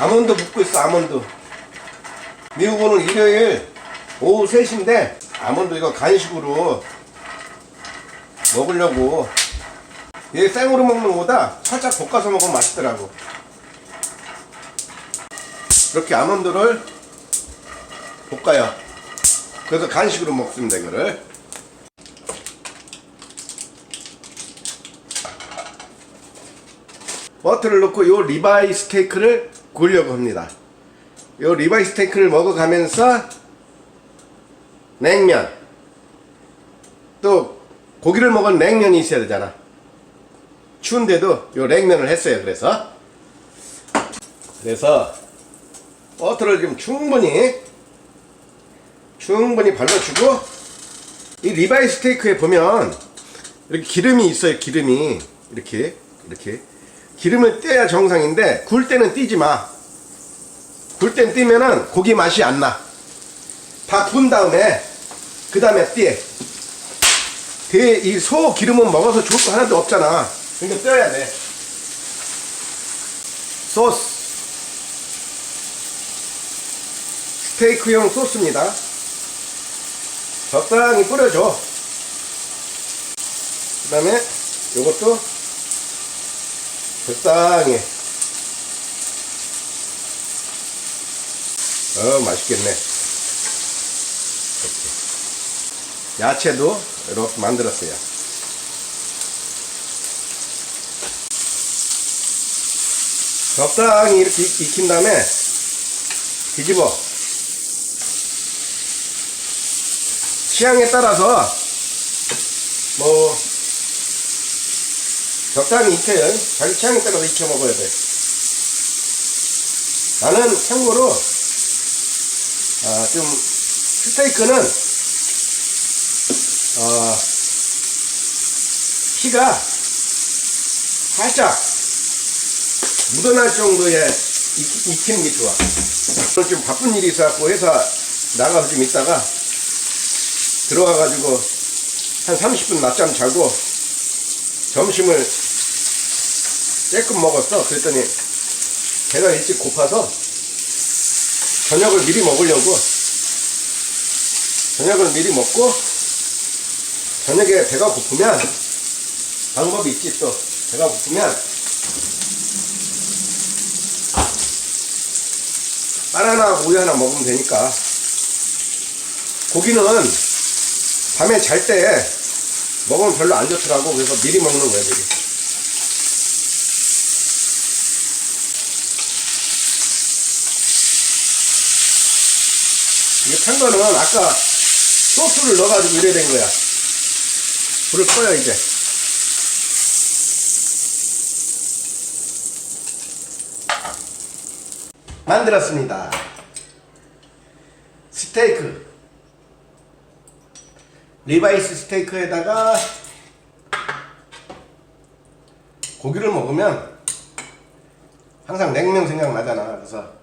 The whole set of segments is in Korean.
아몬드 묻고 있어 아몬드. 미국 오늘 일요일 오후 3시인데 아몬드 이거 간식으로 먹으려고. 얘 생으로 먹는 거보다 살짝 볶아서 먹으면 맛있더라고. 이렇게 아몬드를 볶아요. 그래서 간식으로 먹습니다 이거를. 버터를 넣고 요 리바이 스테이크를 구우려고 합니다. 요 리바이 스테이크를 먹어가면서 냉면 또 고기를 먹은 냉면이 있어야 되잖아. 추운데도 요 냉면을 했어요. 그래서 그래서 버터를 좀 충분히 충분히 발라주고 이 리바이 스테이크에 보면 이렇게 기름이 있어요. 기름이 이렇게 이렇게 기름을 떼야 정상인데 굴 때는 띄지 마. 굴 때는 띄면은 고기 맛이 안 나. 다 구운 다음에 그 다음에 띄. 이 소 기름은 먹어서 좋을 거 하나도 없잖아. 그러니까 떼야 돼. 소스. 스테이크용 소스입니다. 적당히 뿌려줘. 그 다음에 요것도 적당히 어 맛있겠네. 이렇게. 야채도 이렇게 만들었어요. 적당히 이렇게 익- 익힌 다음에 뒤집어. 취향에 따라서 뭐 적당히 익혀요. 자기 취향에 따라서 익혀 먹어야 돼. 나는 참고로 아, 좀 스테이크는 어, 피가 살짝 묻어날 정도의 익, 익히는 게 좋아. 오늘 좀 바쁜 일이 있어갖고 회사 나가서 좀 있다가 들어와가지고 한 30분 낮잠 자고 점심을 쬐끔 먹었어. 그랬더니 배가 일찍 고파서 저녁을 미리 먹으려고. 저녁을 미리 먹고 저녁에 배가 고프면 방법이 있지 또. 배가 고프면 바나나 우유 하나 먹으면 되니까. 고기는 밤에 잘 때 먹으면 별로 안 좋더라고. 그래서 미리 먹는 거야 미리 이게 탄 거는 아까 소스를 넣어가지고 이래 된 거야. 불을 꺼요 이제. 만들었습니다. 스테이크. 리바이스 스테이크에다가 고기를 먹으면 항상 냉면 생각나잖아. 그래서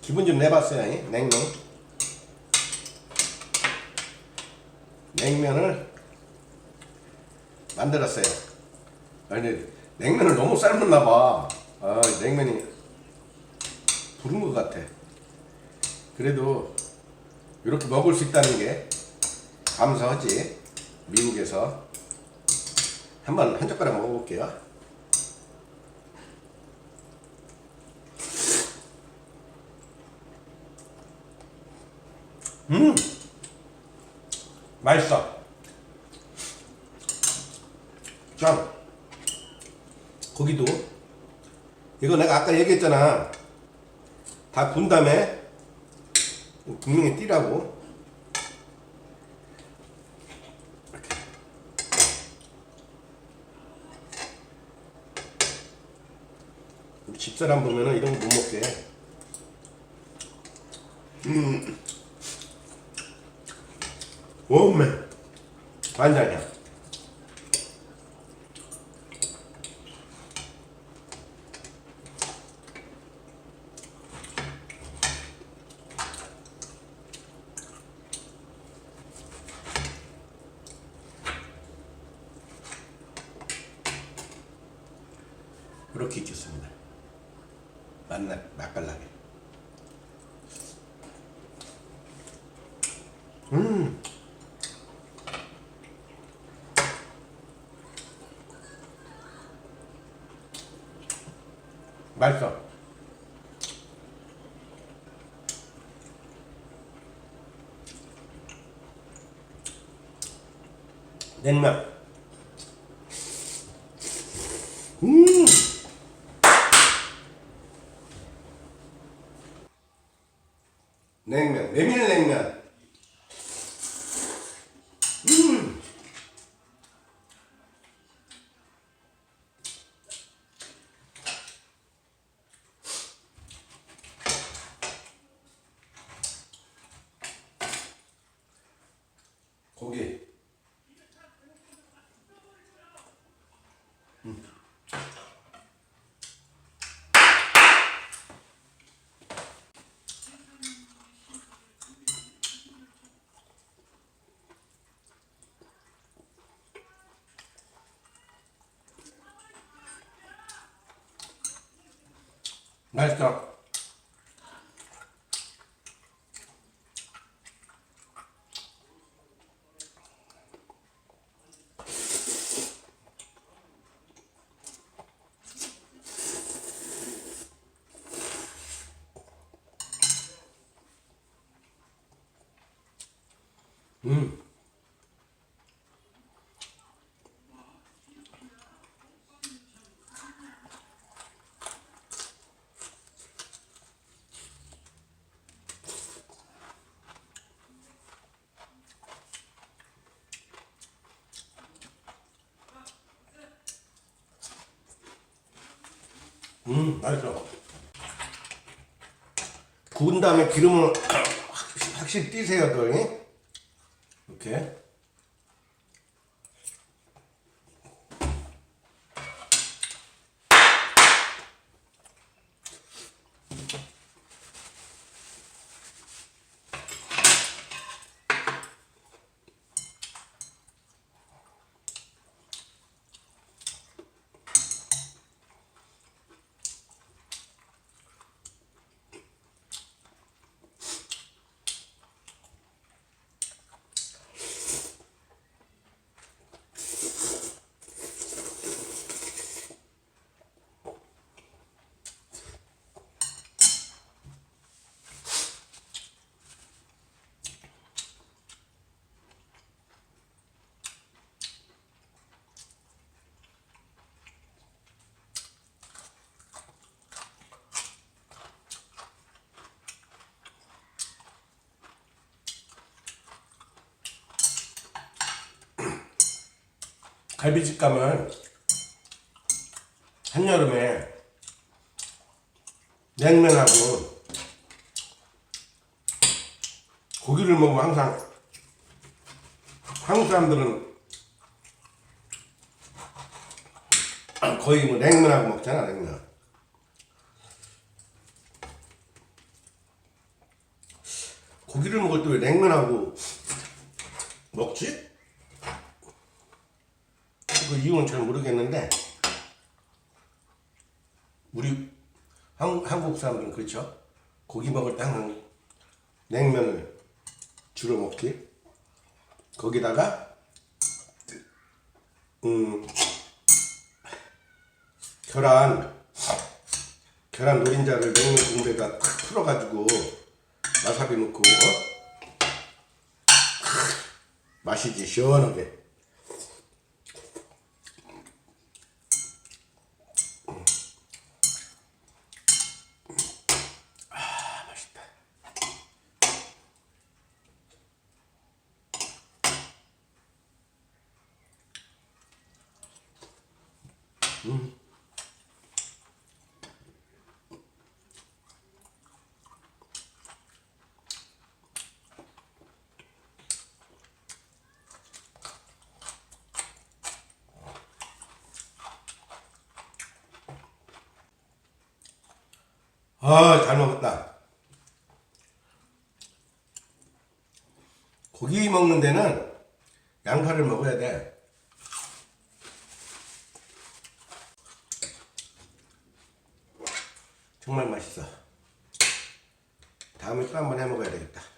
기분 좀 내봤어요 이? 냉면 냉면을 만들었어요. 아니 냉면을 너무 삶았나 봐. 아 냉면이 부른 것 같아. 그래도 이렇게 먹을 수 있다는 게 감사하지. 미국에서 한번 한 젓가락 먹어볼게요. 음 맛있어. 자 고기도. 이거 내가 아까 얘기했잖아. 다 군 다음에 분명히 띠라고. 집사람 보면은 이런 거 못 먹게. 음 오메 완전이야 이렇게 익혔습니다 맛나 맛깔나게. 음. 맛있어. 냉면. 음. 냉면, 메밀 냉면. 음. 고기. 맛있어. 음. 음, 맛있어. 구운 다음에 기름을 확- 확실히 띄세요, 또. 잉? 이렇게. 갈비집 가면 한여름에 냉면하고 고기를 먹으면 항상 한국 사람들은 거의 뭐 냉면하고 먹잖아 냉면 고기를 먹을 때 왜 냉면하고 먹지? 그 이유는 잘 모르겠는데 우리 한, 한국 사람들은 그렇죠? 고기 먹을 때 항상 냉면을 주로 먹지. 거기다가 음 계란 계란 노린자를 냉면 국물에다 탁 풀어가지고 와사비 넣고 어? 맛이지 시원하게 아, 잘 먹었다. 고기 먹는 데는 양파를 먹어야 돼. 정말 맛있어. 다음에 또 한번 해 먹어야 되겠다.